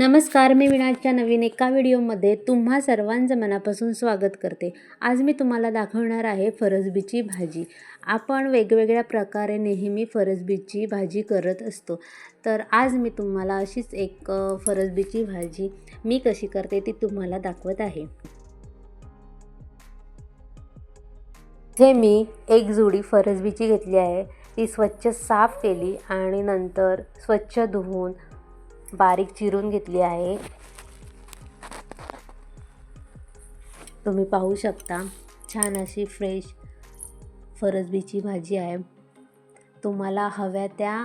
नमस्कार मी विनाजच्या नवीन एका व्हिडिओमध्ये तुम्हा सर्वांचं मनापासून स्वागत करते. आज मी तुम्हाला दाखवणार आहे फरसबीची भाजी. आपण वेगवेगळ्या प्रकारे नेहमी फरसबीची भाजी करत असतो. तर आज मी तुम्हाला अशीच एक फरसबीची भाजी मी कशी करते ती तुम्हाला दाखवत आहे. इथे मी एक जुडी फरसबीची घेतली आहे. ती स्वच्छ साफ केली आणि नंतर स्वच्छ धुवून बारीक चिरून घेतली आहे. तुम्ही पाहू शकता छान अशी फ्रेश फरसबीची भाजी आहे. तुम्हाला हव्या त्या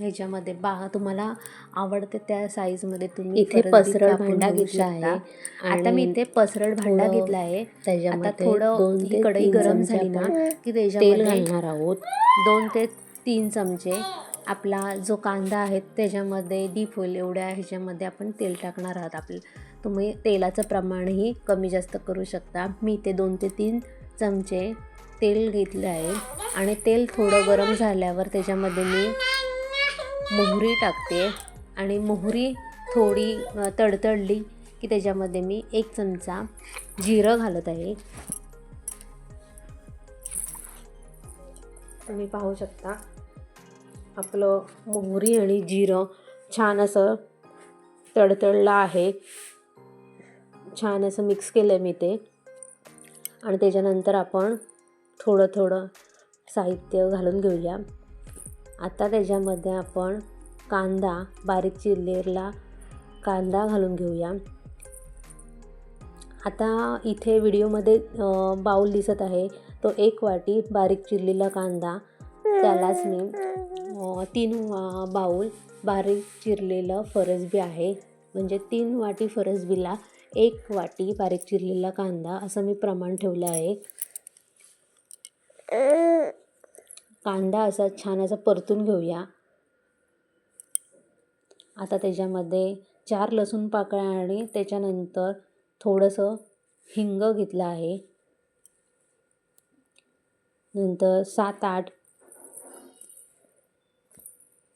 ह्याच्यामध्ये बा तुम्हाला आवडते त्या साईजमध्ये तुम्ही इथे कापून भांडा घेतला. आहे. आता मी इथे पसरट भांडा घेतला आहे. आता त्याच्यामध्ये थोडं कढई गरम झाली ना की तेल त्याच्यामध्ये घालणार आहोत. दोन ते तीन चमचे आपला जो कांदा आहे त्याच्यामध्ये डीप होईल एवढ्या ह्याच्यामध्ये आपण तेल टाकणार आहात आपलं. तुम्ही तेलाचं प्रमाणही कमी जास्त करू शकता. मी ते दोन ते तीन चमचे तेल घेतलं आहे आणि तेल थोडं गरम झाल्यावर त्याच्यामध्ये मी मोहरी टाकते आणि मोहरी थोडी तडतडली की त्याच्यामध्ये मी एक चमचा जिरं घालत आहे. तुम्ही पाहू शकता. आपलं मोहरी आणि जिरं छान असं तडतडलं आहे. छान असं मिक्स केलं आहे मी ते. आणि त्याच्यानंतर आपण थोडं थोडं साहित्य घालून घेऊया. आता त्याच्यामध्ये आपण कांदा बारीक चिरलेला कांदा घालून घेऊया. आता इथे व्हिडिओमध्ये बाऊल दिसत आहे. तो एक वाटी बारीक चिरलेला कांदा त्यालाच मी तीन बाऊल बारीक चिरलेलं फरसबी आहे. म्हणजे तीन वाटी फरसबीला एक वाटी बारीक चिरलेला कांदा असं मी प्रमाण ठेवलं आहे. कांदा असा छान असा परतून घेऊया. आता त्याच्यामध्ये चार लसूण पाकळ्या आणि त्याच्यानंतर थोडंसं हिंग घेतलं आहे. नंतर सात आठ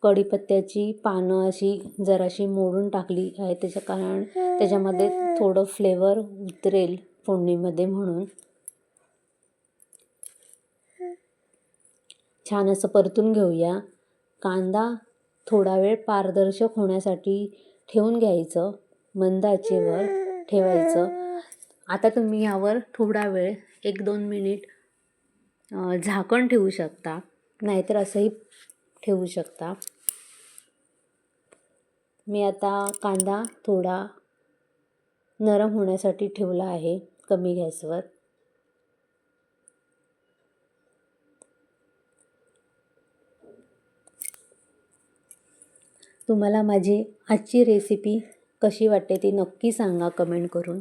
कढीपत्त्याची पानं अशी जराशी मोडून टाकली आहे. त्याचं कारण त्याच्यामध्ये थोडं फ्लेवर उतरेल फोडणीमध्ये म्हणून. छान असं परतून घेऊया. कांदा थोडा वेळ पारदर्शक होण्यासाठी ठेवून घ्यायचं. मंद आचेवर ठेवायचं. आता तुम्ही यावर थोडा वेळ एक दोन मिनिट झाकण ठेवू शकता. नाहीतर असंही ठेवू शकता. मी आता कांदा थोडा नरम होण्यासाठी ठेवला आहे कमी गॅसवर. तुम्हाला माझी आजची रेसिपी कशी वाटते ती नक्की सांगा कमेंट करून.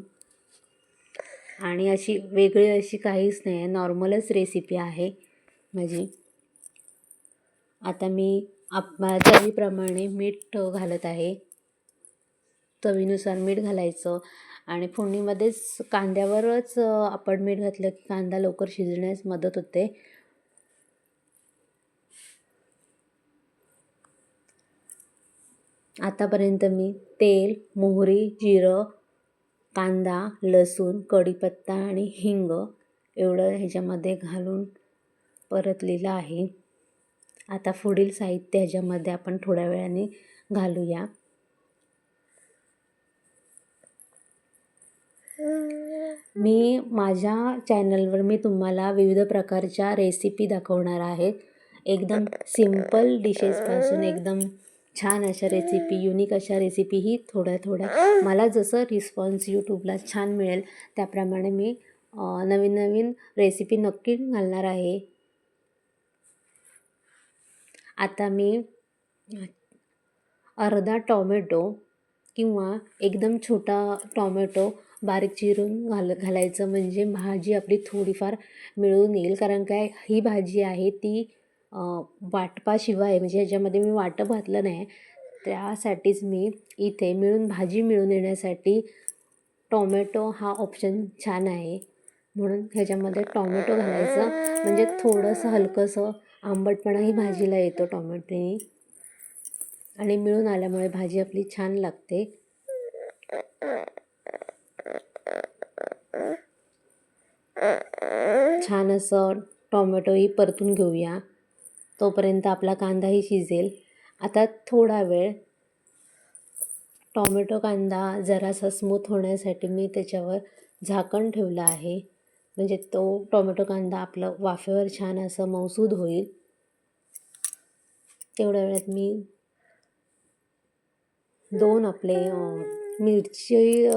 आणि अशी वेगळी अशी काहीच नाही आहे नॉर्मलच रेसिपी आहे माझी. आता मी आप चवीप्रमाणे मीठ घालत आहे. चवीनुसार मीठ घालायचं आणि फोडणीमध्येच कांद्यावरच आपण मीठ घातलं की कांदा लवकर शिजण्यास मदत होते. आतापर्यंत मी तेल मोहरी जिरं कांदा लसूण कढीपत्ता आणि हिंग एवढं ह्याच्यामध्ये घालून परतलेलं आहे. आता पुढील साहित्य ह्याच्यामध्ये आपण थोड्या वेळाने घालूया. मी माझ्या चॅनलवर मी तुम्हाला विविध प्रकारच्या रेसिपी दाखवणार आहे. एकदम सिंपल डिशेसपासून एकदम छान अशा रेसिपी युनिक अशा रेसिपी ही थोड्या थोड्या मला जसं रिस्पॉन्स यूट्यूबला छान मिळेल त्याप्रमाणे मी नवीन नवीन रेसिपी नक्की घालणार आहे. आता मी अर्धा टॉमॅटो किंवा एकदम छोटा टॉमॅटो बारीक चिरून घाल घालायचं म्हणजे भाजी आपली थोडीफार मिळून येईल. कारण काय ही भाजी आहे ती वाटपाशिवाय म्हणजे ह्याच्यामध्ये मी वाटप घातलं नाही. त्यासाठीच मी इथे मिळून भाजी मिळून येण्यासाठी टॉमॅटो हा ऑप्शन छान आहे. म्हणून ह्याच्यामध्ये टॉमॅटो घालायचं. म्हणजे थोडंसं हलकंसं आंबटपणाही भाजीला येतो टॉमॅटोनी. आणि मिळून आल्यामुळे भाजी आपली छान लागते. छान असं टॉमॅटोही परतून घेऊया. तोपर्यंत आपला कांदाही शिजेल. आता थोडा वेळ टॉमॅटो कांदा जरासा स्मूथ होण्यासाठी मी त्याच्यावर झाकण ठेवलं आहे. म्हणजे तो टोमॅटो कांदा आपलं वाफेवर छान असं मौसूद होईल. तेवढ्या वेळात मी दोन आपले मिरची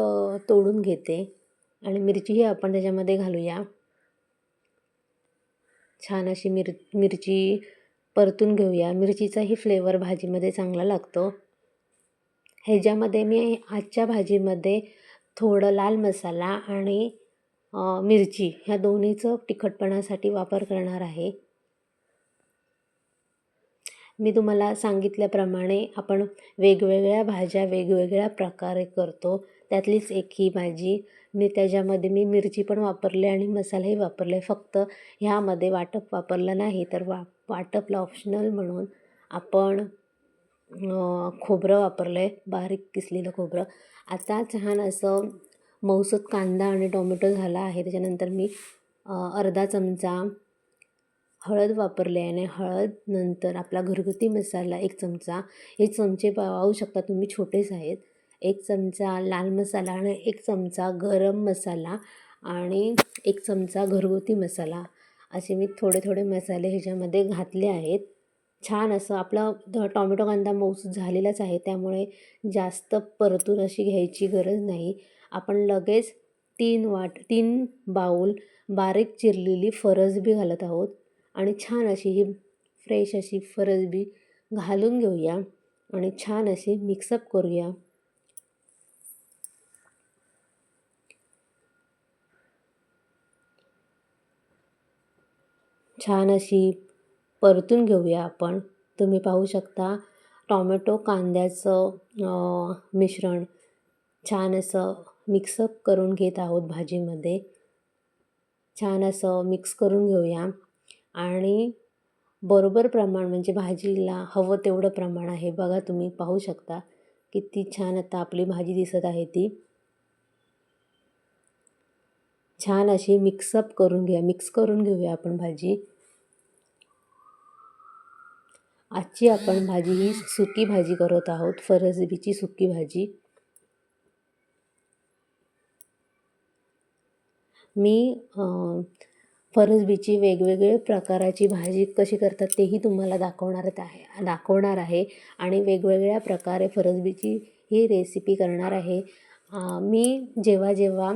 तोडून घेते. आणि मिरचीही आपण त्याच्यामध्ये घालूया. छान अशी मिर मिरची परतून घेऊया. मिरचीचाही फ्लेवर भाजीमध्ये चांगला लागतो. ह्याच्यामध्ये मी आजच्या भाजीमध्ये थोडं लाल मसाला आणि मिरची ह्या दोन्हीचं तिखटपणासाठी वापर करणार आहे. मी तुम्हाला सांगितल्याप्रमाणे आपण वेगवेगळ्या भाज्या वेगवेगळ्या प्रकारे करतो. त्यातलीच एक ही भाजी. मी त्याच्यामध्ये मी मिरची पण वापरले आणि मसालाही वापरले. फक्त ह्यामध्ये वाटप वापरलं नाही तर वा वाटपला ऑप्शनल म्हणून आपण खोबरं वापरलं आहे बारीक किसलेलं खोबरं. आता छान असं मऊसत कांदा आणि टोमॅटो झाला आहे. त्याच्यानंतर मी अर्धा चमचा हळद वापरले आणि हळद नंतर आपला घरगुती मसाला एक चमचा. हे चमचे पाहू शकता तुम्ही छोटेच आहेत. एक चमचा लाल मसाला आणि एक चमचा गरम मसाला आणि एक चमचा घरगुती मसाला. असे मी थोडे थोडे मसाले ह्याच्यामध्ये घातले आहेत. छान असं आपला टॉमॅटो कांदा मऊस झालेलाच आहे. त्यामुळे जास्त परतून अशी घ्यायची गरज नाही. आपण लगेच तीन वाट तीन बाऊल बारीक चिरलेली फरसबी घालत आहोत आणि छान अशी ही फ्रेश अशी फरसबी घालून घेऊया आणि छान अशी मिक्सअप करूया. छान अशी परतून घेऊया आपण. तुम्ही पाहू शकता टॉमॅटो कांद्याचं मिश्रण छान असं मिक्सअप करून घेत आहोत भाजीमध्ये. छान असं मिक्स करून घेऊया. आणि बरोबर प्रमाण म्हणजे भाजीला हवं तेवढं प्रमाण आहे. बघा तुम्ही पाहू शकता किती छान आता आपली भाजी दिसत आहे ती. छान अशी मिक्सअप करून घ्या मिक्स करून घेऊया आपण भाजी. आजची आपण भाजी ही सुकी भाजी करत आहोत. फरसबीची सुकी भाजी. मी फरसबीची वेगवेगळे प्रकाराची भाजी कशी करतात तेही तुम्हाला दाखवणार आहे दाखवणार आहे आणि वेगवेगळ्या प्रकारे फरसबीची ही रेसिपी करणार आहे. मी जेव्हा जेव्हा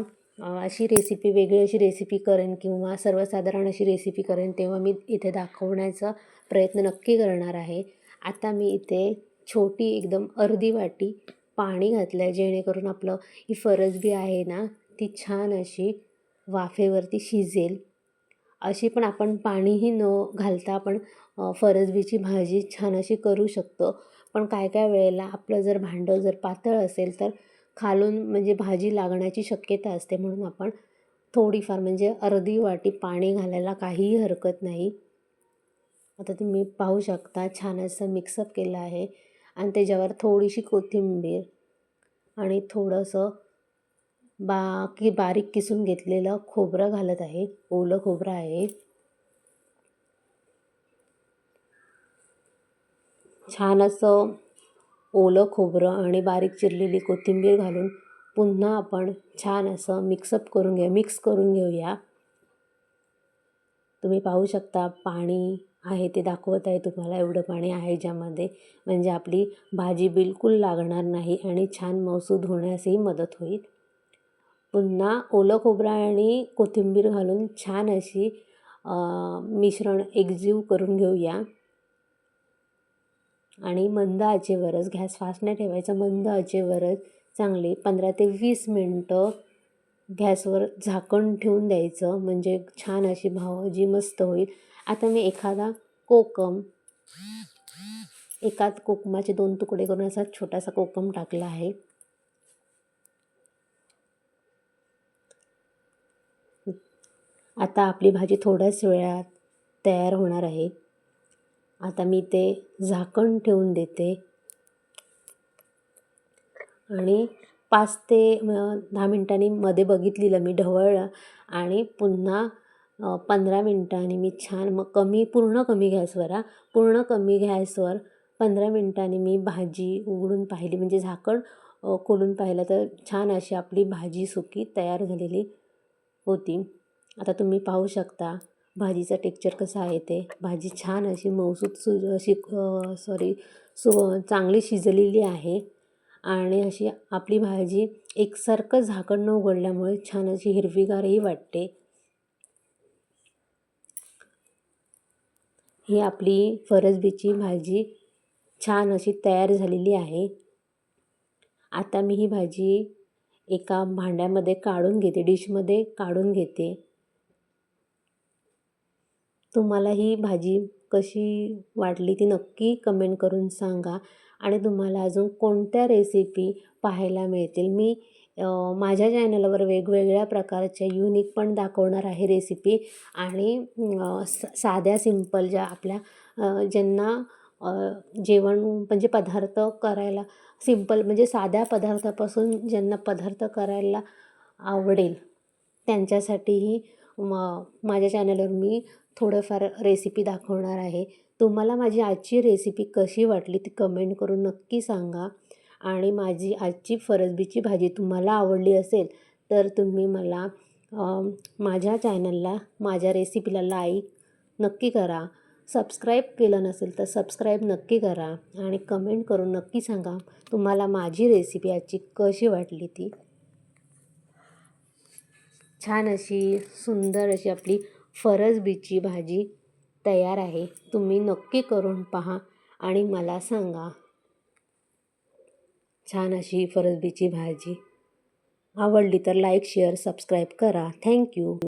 अशी रेसिपी वेगळी अशी रेसिपी करेन किंवा सर्वसाधारण अशी रेसिपी करेन तेव्हा मी इथे दाखवण्याचा प्रयत्न नक्की करणार आहे. आता मी इथे छोटी एकदम अर्धी वाटी पाणी घातलं आहे जेणेकरून आपलं ही फरसबी आहे ना ती छान अशी वाफेवरती शिजेल. अशी पण आपण पाणीही न घालता आपण फरसबीची भाजी छान अशी करू शकतो. पण काय काय वेळेला आपलं जर भांडं जर पातळ असेल तर खालून म्हणजे भाजी लागण्याची शक्यता असते म्हणून आपण थोडीफार म्हणजे अर्धी वाटी पाणी घालायला काहीही हरकत नाही. आता तुम्ही पाहू शकता छान असं मिक्सअप केलं आहे. आणि त्याच्यावर थोडीशी कोथिंबीर आणि थोडंसं बाकी बारीक किसून घेतलेलं खोबरं घालत आहे. ओलं खोबरं आहे. छान असं ओलं खोबरं आणि बारीक चिरलेली कोथिंबीर घालून पुन्हा आपण छान असं मिक्सअप करून घेऊ मिक्स करून घेऊया. तुम्ही पाहू शकता पाणी आहे ते दाखवत आहे तुम्हाला एवढं पाणी आहे ज्यामध्ये. म्हणजे आपली भाजी बिलकुल लागणार नाही आणि छान मौसूद होण्यासही मदत होईल. पुन्हा ओलं खोबरं आणि कोथिंबीर घालून छान अशी मिश्रण एकजीव करून घेऊया. आणि मंद आचेवरच गॅस फास्ट नाही ठेवायचा मंद आचेवरच चांगली पंधरा ते वीस मिनटं गॅसवर झाकण ठेवून द्यायचं. म्हणजे छान अशी भाजी मस्त होईल. आता मी एखादा कोकम एकात कोकमाचे दोन तुकडे करून असा छोटासा कोकम टाकला आहे. आता आपली भाजी थोड्याच वेळात तयार होणार आहे. आता मी ते झाकण ठेवून देते. आणि पाच ते दहा मिनटांनी मध्ये बघितलेलं मी ढवळलं आणि पुन्हा पंधरा मिनटांनी मी छान मग कमी पूर्ण कमी गॅसवर हा. पूर्ण कमी गॅसवर पंधरा मिनटांनी मी भाजी उघडून पाहिली. म्हणजे झाकण खोलून पाहिलं तर छान अशी आपली भाजी सुकी तयार झालेली होती. आता तुम्ही पाहू शकता भाजीचा टेक्चर कसा आहे ते. भाजी छान अशी मऊसूत सु अशी सॉरी सु चांगली शिजलेली आहे. आणि अशी आपली भाजी एकसारखं झाकण न उघडल्यामुळे छान अशी हिरवीगारही वाटते. ही आपली फरसबीची भाजी छान अशी तयार झालेली आहे. आता मी ही भाजी एका भांड्यामध्ये काढून घेते डिशमध्ये काढून घेते. तुम्हाला ही भाजी कशी वाटली ती नक्की कमेंट करून सांगा आणि तुम्हाला अजून कोणत्या रेसिपी पाहायला मिळतील? मी माझ्या चॅनलवर वेगवेगळ्या प्रकारच्या युनिक पण दाखवणार आहे रेसिपी आणि स- साध्या सिंपल ज्या आपल्या ज्यांना जेवण म्हणजे पदार्थ करायला सिंपल म्हणजे साध्या पदार्थापासून ज्यांना पदार्थ करायला आवडेल त्यांच्यासाठीही म माझ्या चॅनलवर मी थोडंफार रेसिपी दाखवणार आहे. तुम्हाला माझी आजची रेसिपी कशी वाटली ती कमेंट करून नक्की सांगा आणि माझी आजची फरसबीची भाजी तुम्हाला आवडली असेल तर तुम्ही मला माझ्या चॅनलला माझ्या रेसिपीला लाईक नक्की करा. सबस्क्राईब केलं नसेल तर सबस्क्राईब नक्की करा आणि कमेंट करून नक्की सांगा तुम्हाला माझी रेसिपी आजची कशी वाटली ती. छान अशी सुंदर अशी आपली फरसबीची भाजी तयार आहे. तुम्ही नक्की करून पहा आणि मला सांगा. छान अशी फरसबीची भाजी. आवडली तर लाईक शेअर सबस्क्राईब करा. Thank you